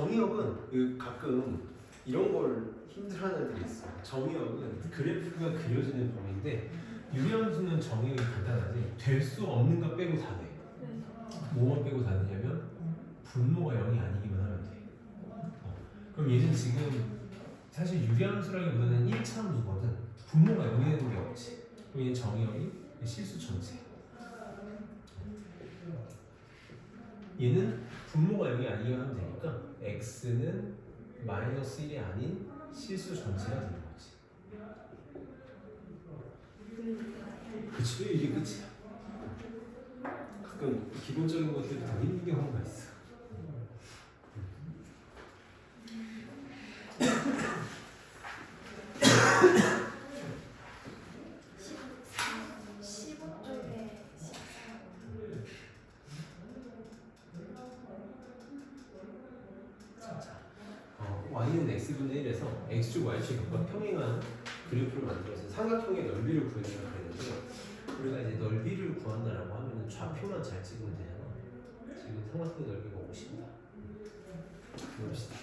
정의역은 그 가끔 이런 걸 힘들어하는 애들이 있어. 정의역은 그래프가 그려지는 범위인데 유리함수는 정의역이 간단하지 될 수 없는 거 빼고 다 돼. 네. 뭐만 빼고 다 되냐면 분모가 0이 아니기만 하면 돼. 어. 그럼 얘는 지금 사실 유리함수라기보다는 1차 함수거든. 분모가 0이 되는 게 없지. 그럼 얘는 정의역이 실수 전체. 얘는 분모가 0이 아니기만 하면 되니까 x는 마이너스 1이 아닌 실수 전체가 되는 거지. 그치 이게 끝이야. 가끔 기본적인 것들이 더 힘든 경우가 있어. 십오 쪽에 십사. 어, y는 x분의 1에서 x축 y축과 평행한 그래프를 만들어서 삼각형의 넓이를 구해내라 그랬는데 우리가 이제 넓이를 구한다라고 하면 좌표만 잘 찍으면 되잖아. 삼각형의 넓이가 50이다. 봅시다.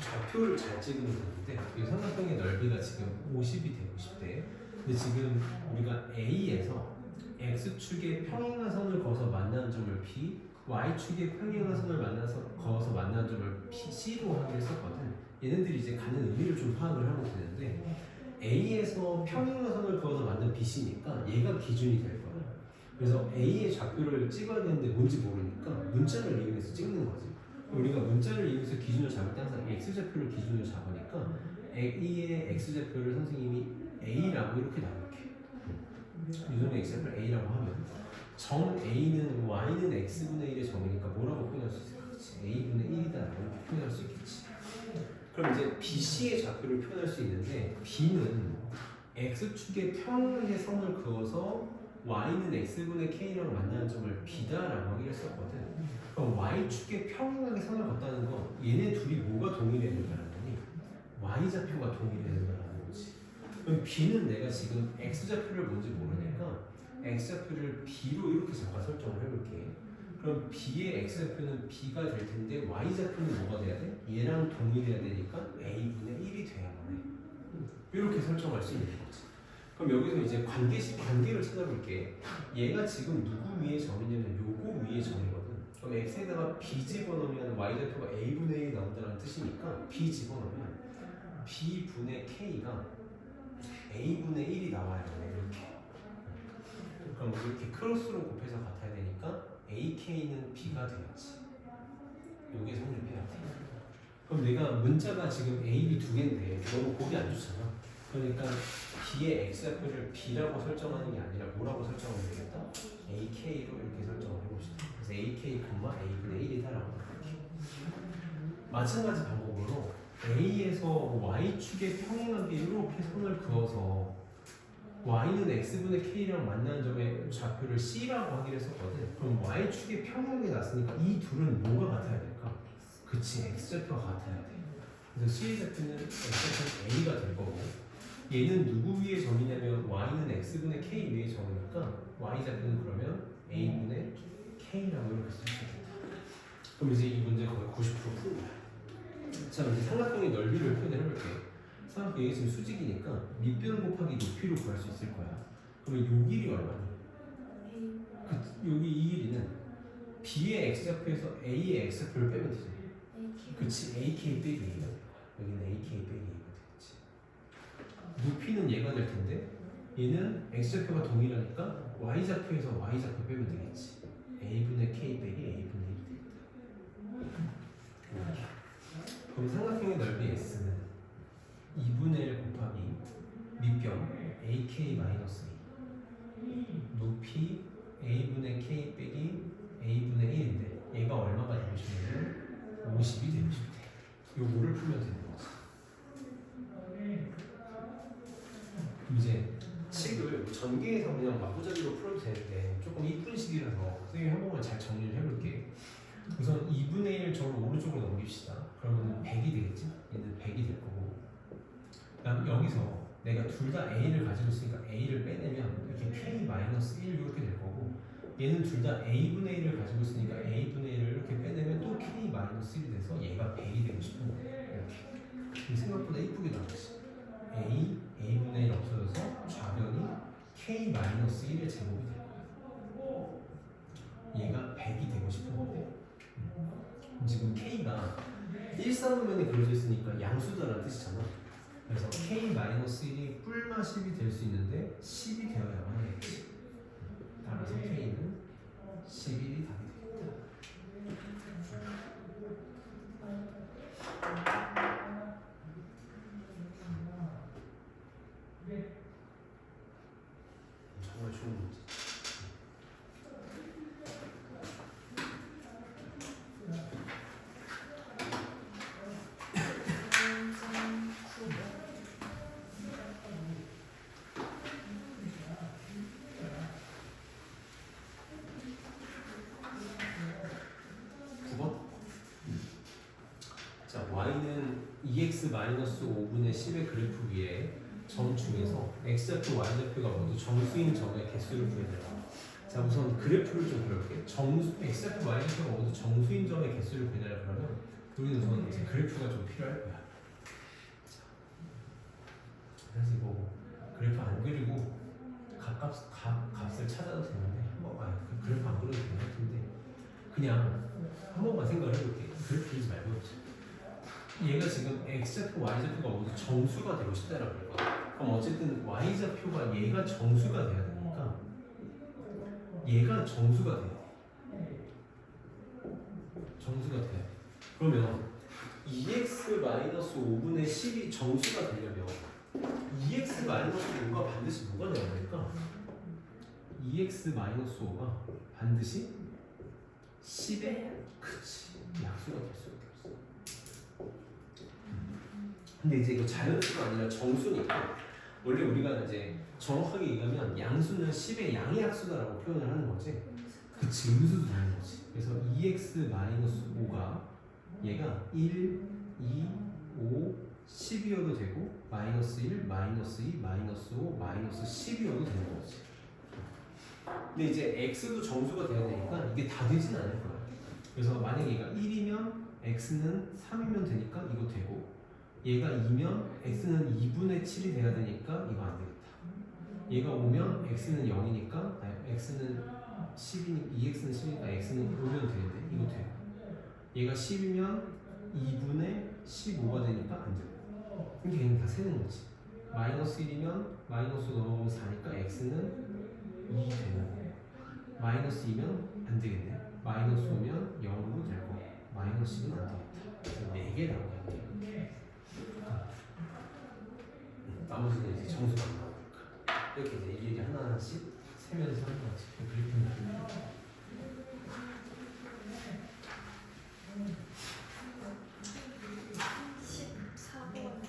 좌표를 잘 찍으면 되는데 이 삼각형의 넓이가 지금 50이 되고 싶대. 근데 지금 우리가 A에서 x축의 평행한 선을 그어서 만나는 점을 P, y축의 평행한 선을 만나서 그어서 만나는 점을 P, C로 하기로 했었거든. 얘네들이 이제 가는 의미를 좀 파악을 하면 되는데 A에서 평행한 선을 그어서 만든 BC니까 얘가 기준이 될 거야. 그래서 A의 좌표를 찍어야 되는데 뭔지 모르니까 문자를 이용해서 찍는 거지. 우리가 문자를 이용해서 기준을 잡을 때 항상 x좌표를 기준으로 잡으니까 A의 x좌표를 선생님이 A라고 이렇게 나올게. 유선의 x좌표를 A라고 하면 정 A는 Y는 x분의 1의 정이니까 뭐라고 표현할 수 있을까? 그치? A분의 1이다 이렇게 표현할 수 있겠지. 그럼 이제 BC의 좌표를 표현할 수 있는데 B는 x축의 평행의 선을 그어서 y는 x분의 k랑 만나는 점을 b다라고 하기로 했었거든. 그럼 y축의 평행하게 선을 걷다는 건 얘네 둘이 뭐가 동일해야 된다는 거니? y좌표가 동일해야 된다는 거지. 그럼 b는 내가 지금 x좌표를 뭔지 모르니까 x좌표를 b로 이렇게 잠깐 설정을 해볼게. 그럼 b의 x좌표는 b가 될 텐데 y좌표는 뭐가 돼야 돼? 얘랑 동일해야 되니까 a분의 1이 돼야만 해. 이렇게 설정할 수 있는 거지. 그럼 여기서 이제 관계식 관계를 찾아볼게. 얘가 지금 누구 위의 점이냐면 요거 위의 점이거든. 그럼 x에다가 b 집어넣으면 y좌표가 a분의 1이 나온다는 뜻이니까 b 집어넣으면 b분의 k가 a분의 1이 나와야 돼 이렇게. 그럼 이렇게 크로스로 곱해서 같아야 되니까 ak는 b가 되겠지. 요게 성립해야 돼. 그럼 내가 문자가 지금 a, b 두 개인데 너무 보기 안 좋잖아. 그러니까 b의 x좌표를 b라고 설정하는 게 아니라 뭐라고 설정하면 되겠다? ak로 이렇게 설정을 해봅시다. 그래서 ak, a분의 1이다라고 이렇게. 마찬가지 방법으로 a에서 y축의 평행하게 이렇게 선을 그어서 y는 x분의 k랑 만나는 점의 좌표를 c라고 하기로 했었거든. 그럼 y축의 평행하게 났으니까 이 둘은 뭐가 같아야 될까? 그치, x좌표가 같아야 돼. 그래서 c의 좌표는 x좌표 a가 될 거고 얘는 누구 위의 점이냐면 y는 x분의 k 위의 점이니까 y좌표는 그러면 a분의 k라고 이렇게 쓸수 있겠다. 그럼 이제 이 문제 거의 90%푼 거야. 자, 이제 삼각형의 넓이를 표현을 해볼게. 삼각형이 지금 수직이니까 밑변 곱하기 높이로 구할 수 있을 거야. 그러면 요 길이 얼마니? A. 그, 여기 이 길이는 b의 x좌표에서 a의 x좌표를 빼면 되지. A. 그치, ak 빼기 a가 될 거야. 여기는 ak 빼기 a가 되겠지. 높이는 얘가 될 텐데 얘는 x좌표가 동일하니까 y좌표에서 y좌표 빼면 되겠지. a분의 k 빼기 a분의 1이 되겠다. 그럼 삼각형의 넓이 s는 2분의 1 곱하기 밑변 ak 마이너스 2 높이 a분의 k 빼기 a분의 1인데 얘가 얼마가 되고 싶냐면 50이 되고 싶대. 요거를 풀면 되는 거지. 그럼 이제 식을 전개해서 그냥 마구잡이로 풀어도 되는데 조금 이쁜 식이라서 선생님이 한 번만 잘 정리를 해볼게. 우선 2분의 1 저를 오른쪽으로 넘깁시다. 그러면 100이 되겠지? 얘는 100이 될 거고. 그다음 여기서 내가 둘 다 a를 가지고 있으니까 a를 빼내면 이렇게 k-1 이렇게 될 거고 얘는 둘 다 a분의 1을 가지고 있으니까 a분의 1을 이렇게 빼내면 또 k 마이너스 1이 돼서 얘가 100이 되고 싶은 거예요. 이렇게. 생각보다 이쁘게 나오지. a a분의 1 없어져서 좌변이 k 마이너스 1의 제곱이 될 거예요. 얘가 100이 되고 싶은 건데 음. 지금 k가 1사분면에 그려져 있으니까 양수다라는 뜻이잖아. 그래서 k 마이너스 1이 뿔마 10이 될 수 있는데 10이 되어야만 하겠지. 따라서 k는 11이 답이 되겠다. 정말 좋은 문제. 구 번. 자, y는 2x 마이너스 5분의 10의 그래프 위에 점 중에서 x좌표, y좌표가 모두 정수인 점의 개수를 구해내라. 자, 우선 그래프를 좀 그려볼게. 정수, x좌표, y좌표가 모두 정수인 점의 개수를 구해내라 그러면 우리는 우선 이제 그래프가 좀 필요할 거야. 자, 그래서 이거 그래프 안 그리고 값, 값, 값을 찾아도 되는데 한번 아, 그 그래프 안 그려도 되는 것 같은데 그냥 한 번만 생각을 해볼게. 그래프 그리지 말고 얘가 지금 x좌표, y좌표가 모두 정수가 되고 싶다라고 할 거야. 그럼 어쨌든 y좌표가 얘가 정수가 돼야 되니까 얘가 정수가 돼야 돼. 정수가 돼야 돼. 그러면 2x 마이너스 5분의 10이 정수가 되려면 2x 마이너스 5가 반드시 뭐가 되어야 될까? 2x 마이너스 5가 반드시 10의 그치 약수가 될수 근데 이제 이거 자연수가 아니라 정수니까 원래 우리가 이제 정확하게 얘기하면 양수는 10의 양의 약수다라고 표현을 하는 거지. 그치 음수도 되는 거지. 그래서 2x 마이너스 5가 얘가 1, 2, 5, 10이어도 되고 마이너스 1, 마이너스 2, 마이너스 5, 마이너스 10이어도 되는 거지. 근데 이제 x도 정수가 돼야 되니까 이게 다 되진 않을 거야. 그래서 만약에 얘가 1이면 x는 3이면 되니까 이거 되고 얘가 2면 x는 2분의 7이 돼야 되니까 이거 안 되겠다. 얘가 5면 x는 0이니까 아니, x는 10이니 2x는 10이니까 x는 5면 되는데 이거 되고 얘가 10이면 2분의 15가 되니까 안 되고 이게 그냥 다 세는 거지. 마이너스 1이면 마이너스 넘어가면 4니까 x는 2 되는 마이너스 2면 안 되겠네. 마이너스 5면 0으로 될 거고 마이너스 10은 안 되겠다. 그래서 4개 나오게 할게요. 음, 나머지는 이제 정수가 안 나오니까 이렇게 이제 일일이 세면서 하는 거지. 그래프는 그리고. 14번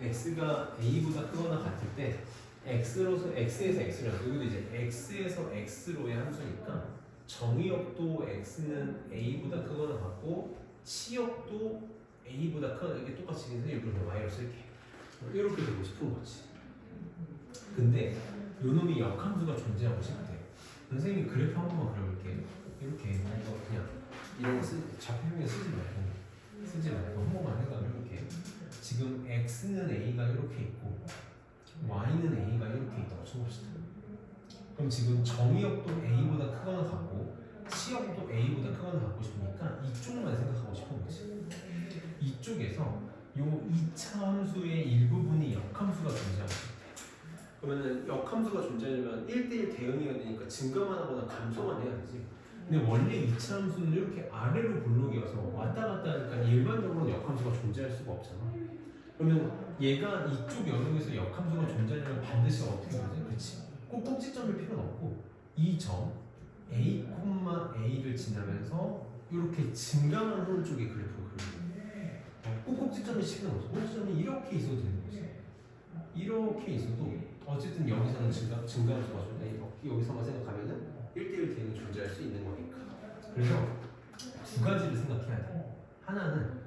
x가 a보다 크거나 같을 때 x로서 x에서 x로 여기도 이제 x에서 x로의 함수니까 정의역도 x는 a보다 크거나 같고 치역도 a보다 크거나 이게 똑같이 해서 일부러 y로 쓸게 이렇게 되고 싶은 거지 근데 요놈이 역함수가 존재하고 싶대 선생님이 그래프 한 번만 그려볼게 이렇게 이거 그냥 이런 거 쓰, 좌표평면 쓰지 말고 쓰지 말고 한 번만 생각을 해볼게 지금 x는 a가 이렇게 있고 y는 a가 이렇게 있다고 쳐봅시다. 그럼 지금 정의역도 a보다 크거나 같고 치역도 a보다 크거나 같고 싶으니까 이쪽만 생각하고 싶은 거지. 이쪽에서 요 2차 함수의 일부분이 역함수가 존재하고 싶대. 그러면은 역함수가 존재하려면 1대1 대응해야 되니까 증가만 하거나 감소만 해야 되지. 근데 원래 2차 함수는 이렇게 아래로 블록이어서 왔다 갔다 하니까 일반적으로 역함수가 존재할 수가 없잖아. 그러면 얘가 이쪽 영역에서 역함수가 존재하려면 반드시 어떻게 되지? 그렇지. 꼭 꼭지점일 필요는 없고 이 점 a, a를 지나면서 이렇게 증가만 하는 쪽의. 어, 꼭 꼭지점이 필요는 없어. 꼭지점이 이렇게 있어도 되는 거지. 이렇게 있어도 어쨌든 여기서는 증가, 증가함수가 존재. 여기서만 생각하면은 1대1 대응이 존재할 수 있는 거니까. 그래서 두 가지를 생각해야 돼. 하나는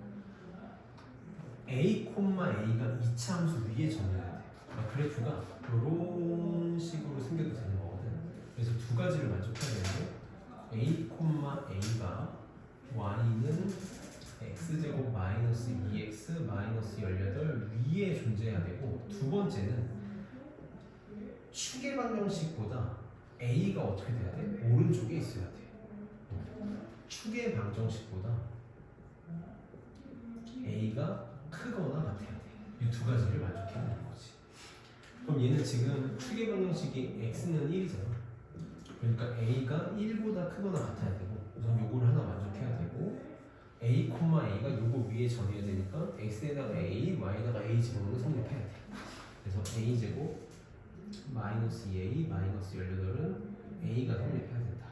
a, a가 2차 함수 위에 정의해야 돼. 아, 그래프가 이런 식으로 생겨도 되는 거거든. 그래서 두 가지를 만족해야 되는데 a, a가 y는 x제곱 마이너스 2x 마이너스 18 위에 존재해야 되고 두 번째는 축의 방정식보다 a가 어떻게 돼야 돼? 오른쪽에 있어야 돼. 축의 방정식보다 a가 크거나 같아야 돼. 이 두 가지를 만족해야 되는 거지. 그럼 얘는 지금 축의 방정식이 x는 1이잖아. 그러니까 a가 1보다 크거나 같아야 되고 우선 요거를 하나 만족해야 되고 a, a가 요거 위에 전해야 되니까 x에다가 a, y에다가 a 집어넣는 성립해야 돼. 그래서 a 제곱 마이너스 2a 마이너스 18은 a가 성립해야 된다.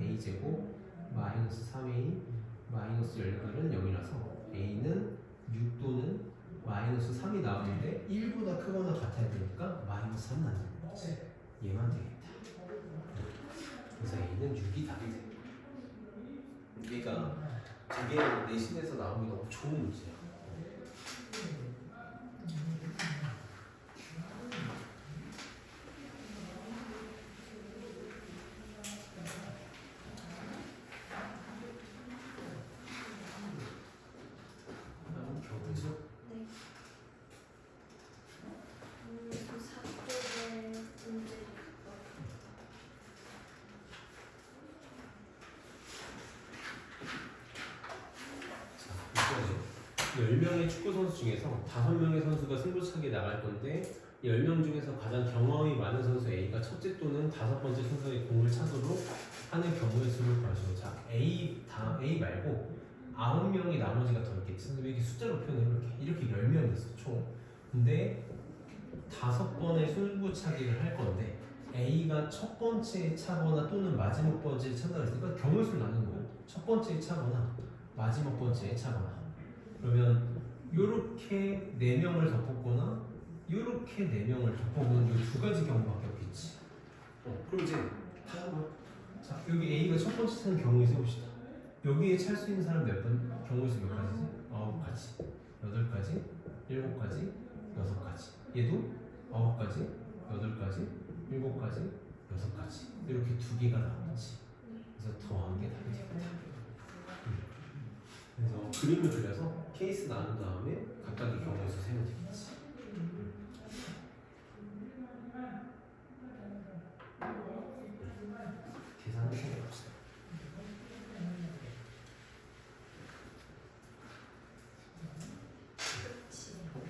a 제곱 마이너스 3a 마이너스 18은 0이라서 a는 6 또는 마이너스 3이 나오는데 1보다 크거나 같아야 되니까 마이너스 3 나는 거지. 얘만 되겠다. 그래서 a는 6이 답이 돼. 얘가 되게 내신에서 나오기 너무 좋은 문제야. 다음 경우죠. 네. 음, 4쪽에 문제 자, 이거죠. 10명의 축구 선수 중에서 5명의 선수가 승부차기에 나갈 건데 10명 중에서 가장 경험이 많은 선수 A가 첫째 또는 다섯 번째 순서에 공을 차도록 하는 경우의 수를 구하시고 자 A 다 A 말고 9명이 나머지가 더 있겠지? 근데 왜 이렇게 숫자로 표현해 이렇게 이렇게 10명 있어 총. 근데 다섯 번의 승부차기를 할 건데 A가 첫 번째에 차거나 또는 마지막 번째에 찬다 그랬으니까 경우의 수를 나눈 거예요. 첫 번째에 차거나 마지막 번째에 차거나 그러면 요렇게 네 명을 덮었거나 요렇게 네 명을 덮어보는 요두 가지 경우밖에 없겠지. 어, 그럼 이제 다시 한번 자 여기 A가 첫 번째 차는 경우에 세봅시다. 여기에 찰 수 있는 사람 몇 번? 경우의 수몇 가지지? 아홉 가지, 여덟 가지, 일곱 가지, 여섯 가지. 얘도 아홉 가지, 여덟 가지, 일곱 가지, 여섯 가지. 이렇게 두 개가 나오지. 그림을 그려서 케이스 나눈 다음에 각각의 경우에서 세면 되겠지. 해봅시다. 끝이 어,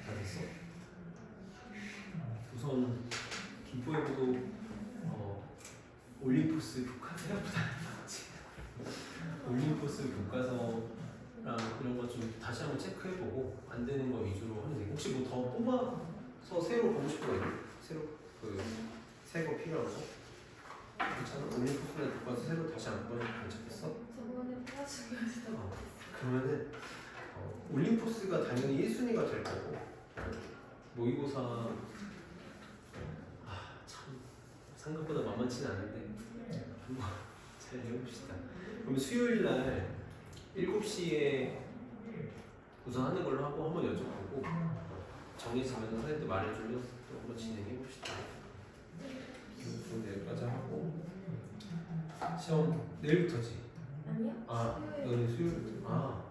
다? 우선 김포에도 어, 올림포스 교과 생각보다 안 나왔지. 올림포스 교과서 랑 이런 거 좀 다시 한번 체크해보고 안 되는 거 위주로 하면 되고 혹시 뭐 더 뽑아서 새로 보고 싶은 거 있나? 새로 그새거 필요한 거? 괜찮아? 올림포스나 교과서 새로 다시 안 보면 괜찮겠어? 저번에 뽑아주기로 어, 그러면은 어, 올림포스가 당연히 1순위가 될 거고 모의고사 아 참 생각보다 만만치는 않은데 한번 잘 해봅시다. 그럼 수요일 날 7시에 우선 하는 걸로 하고 한번 여쭤보고 정해지면 선생님도 말해주면 또 한번 진행해 봅시다. 그럼 내일까지 하고 시험 내일부터지. 아니요? 아, 너는 수요일부터. 아,